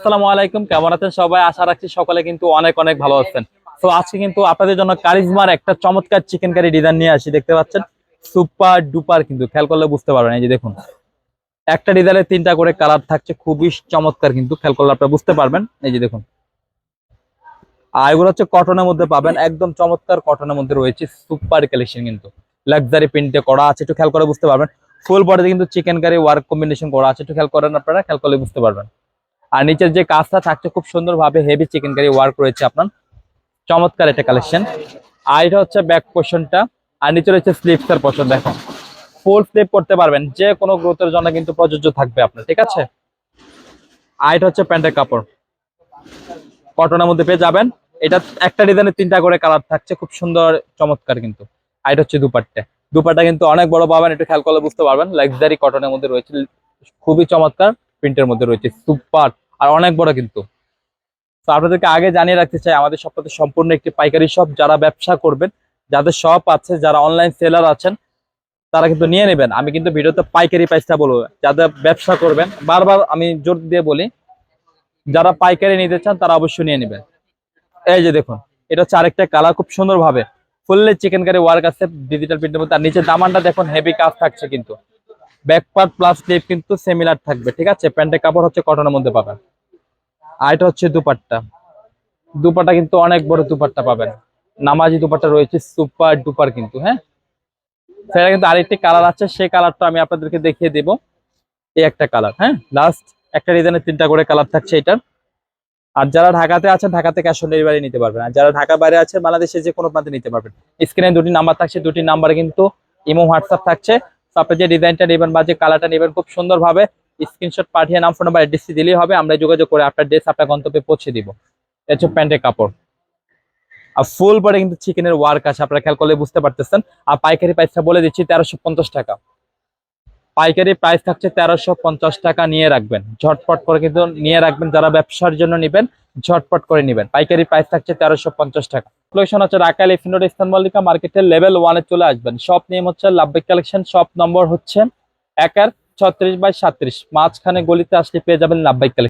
আসসালামু আলাইকুম, কেমন আছেন সবাই? আশা রাখছি সকলে কিন্তু অনেক অনেক ভালো আছেন। তো আজকে কিন্তু আপনাদের জন্য কারিজমার একটা চমৎকার চিকেন কারি ডিজাইন নিয়ে আসি, দেখতে পাচ্ছেন? সুপার ডুপার কিন্তু, খেয়াল করলে বুঝতে পারবেন, এই যে দেখুন। একটা ডিজাইনের তিনটা করে কালার থাকছে, খুবই চমৎকার কিন্তু, খেয়াল করলে আপনারা বুঝতে পারবেন। এই যে দেখুন। আর এগুলো হচ্ছে কটনের মধ্যে পাবেন, একদম চমৎকার কটনের মধ্যে রয়েছে সুপার কালেকশন কিন্তু। লাক্সারি প্রিন্টে করা আছে, একটু খেয়াল করে বুঝতে পারবেন। ফুল বডিতে কিন্তু চিকেন কারি ওয়ার্ক কম্বিনেশন করা আছে, একটু খেয়াল করেন আপনারা, খেয়াল করলে বুঝতে পারবেন। আর নিচের যে কাজটা থাকছে খুব সুন্দরভাবে হেভি চিকেন কারি ওয়ার্ক রয়েছে আপনার। চমৎকার একটা কালেকশন আর এটা হচ্ছে ব্যাক পোর্শনটা আর নিচে রয়েছে স্লিপসের পোর্শন দেখো। ফুল স্লিপ করতে পারবেন, যে কোনো গ্রোথের জন্য কিন্তু প্রযোজ্য থাকবে আপনার, ঠিক আছে? আর এটা হচ্ছে প্যান্টের কাপড়। কটনের মধ্যে পেয়ে যাবেন। এটা একটা ডিজাইনের তিনটা করে কালার থাকছে, খুব সুন্দর, চমৎকার কিন্তু। আর এটা হচ্ছে দুপাট্টা। দুপাট্টা কিন্তু অনেক বড় পাবেন, একটু খেয়াল করলে বুঝতে পারবেন। লাক্সারি কটনের মধ্যে রয়েছে, খুবই চমৎকার। প্রিন্টের মধ্যে রয়েছে সুপার আর অনেক বড় কিন্তু। তো আপনাদেরকে আগে জানিয়ে রাখতে চাই, আমাদের সবটাতে সম্পূর্ণ একটি পাইকারি শপ যারা ব্যবসা করবেন, যাদের শপ আছে, যারা অনলাইন সেলার আছেন, তারা কিন্তু নিয়ে নেবেন। আমি কিন্তু ভিডিওতে পাইকারি প্রাইসটা বলব। যাদের ব্যবসা করবেন, বারবার আমি জোর দিয়ে বলি, যারা পাইকারি নিতে চান, তারা অবশ্যই নিয়ে নেবেন। এই যে দেখুন, এটা হচ্ছে আরেকটা কালার খুব সুন্দর ভাবে ফুললে চিকেন কারি ওয়ার্ক আছে ডিজিটাল প্রিন্টের মধ্যে। আর নিচে দামানটা দেখুন হেভি কাজ থাকছে কিন্তু। ব্যাক পার্ট প্লাস স্লিপ কিন্তু সিমিলার থাকবে, ঠিক আছে? প্যান্টের কাপড় হচ্ছে কটনের মধ্যে পাবেন। আর এটা হচ্ছে দুপাট্টা। দুপাট্টা কিন্তু অনেক বড় দুপাট্টা পাবেন। নামাজি দুপাট্টা রয়েছে সুপার ডুপার কিন্তু হ্যাঁ? সেটা কিন্তু আরেকটি কালার আছে, সেই কালারটা আমি আপনাদেরকে দেখিয়ে দেব। এই একটা কালার হ্যাঁ? লাস্ট একটা ডিজাইনের তিনটা করে কালার থাকছে এটার। আর যারা ঢাকাতে আছেন ঢাকাতে ক্যাশ অন ডেলিভারি নিতে পারবেন। আর যারা ঢাকা বাইরে আছে বাংলাদেশে যে কোনো প্রান্তে নিতে পারবেন। স্ক্রিনে দুটি নাম্বার থাকছে, দুটি নাম্বারে কিন্তু ইমো হোয়াটসঅ্যাপ থাকছে। আপনি যে ডিজাইনটা নেবেন বা যে কালারটা নেবেন খুব সুন্দরভাবে স্ক্রিনশট পাঠিয়ে নাম ফোন নাম্বার অ্যাড্রেসটি দিলেই হবে। আমরা যোগাযোগ করে আপনার ড্রেস আপনার গন্তব্যে পৌঁছে দিব। এটা হচ্ছে প্যান্টের কাপড়। আর ফুল পরে কিন্তু চিকেনের ওয়ার্ক আছে, আপনারা খেয়াল করলে বুঝতে পারতেছেন। আর পাইকারি প্রাইসটা বলে দিচ্ছি তেরোশো টাকা। পাইকারি প্রাইস থাকছে তেরোশো পঞ্চাশ টাকা নিয়ে রাখবেন। ঝটপট করে কিন্তু নিয়ে রাখবেন, যারা ব্যবসার জন্য নেবেন, ঝটপট করে নেবেন। পাইকারি প্রাইস থাকছে তেরোশো পঞ্চাশ টাকা। লোকেশন হচ্ছে রাকাইল রোড ইস্তান মার্কেটের লেভেল ওয়ানে চলে আসবেন। শপ নেম হচ্ছে লাভবিক কালেকশন শপ নম্বর হচ্ছে একার ছত্রিশ বাই সাত্রিশ। মাঝখানে গলিতে আসলে পেয়ে যাবেন লাভবাইক কালেকশন